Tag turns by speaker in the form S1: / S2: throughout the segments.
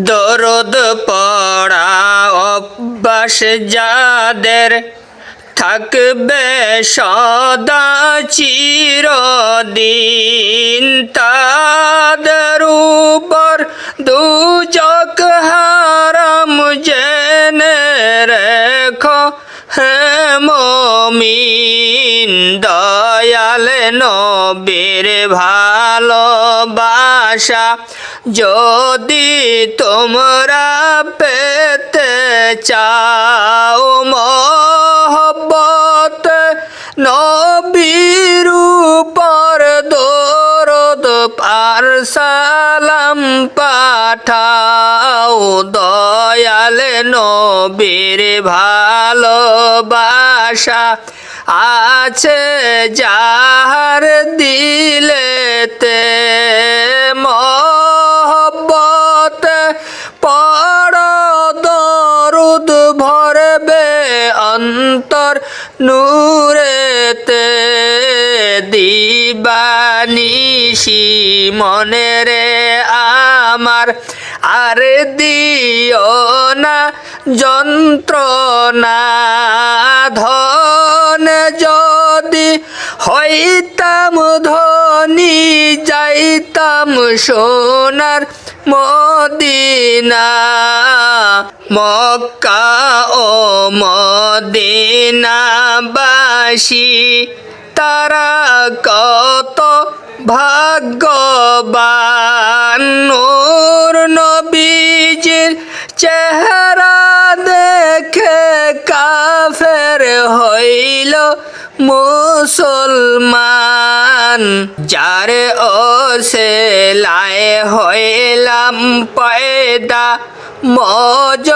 S1: দরদ পড়া অভ্যাস যাদের থাকবে সদা চিরদিন, তাদের উপর দুজক হারাম জেনে রেখো হে মমিন দয়াল নবীর ভালোবাসা। যদি তোমরা পেতে চাও মহব্বত, নবীর উপর দরদ পার সালাম পাঠাও। দয়াল নবীর ভালোবাসা। আছে যাহার দিলেতে মহব্বত। পড় দরুদ ভরবে অন্তর নূরেতে। দিবানিশি মনে রে আমার আর দিও না যন্ত্রণা, ধন যদি হইতাম, ধনী যাইতাম সোনার মদিনা, মক্কা ও মদিনাবাসী। তারা কত ভাগ্যবান চেহারা দেখে কাফের হইল মুসলমান। যারে সে হইলাম পয়দা, মজ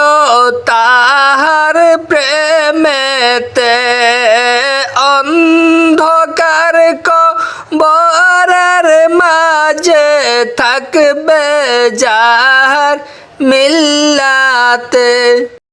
S1: তাহার প্রেমেতে অন্ধকার কবরের মাঝে থাকবে যাহার മില്ലാത്ത്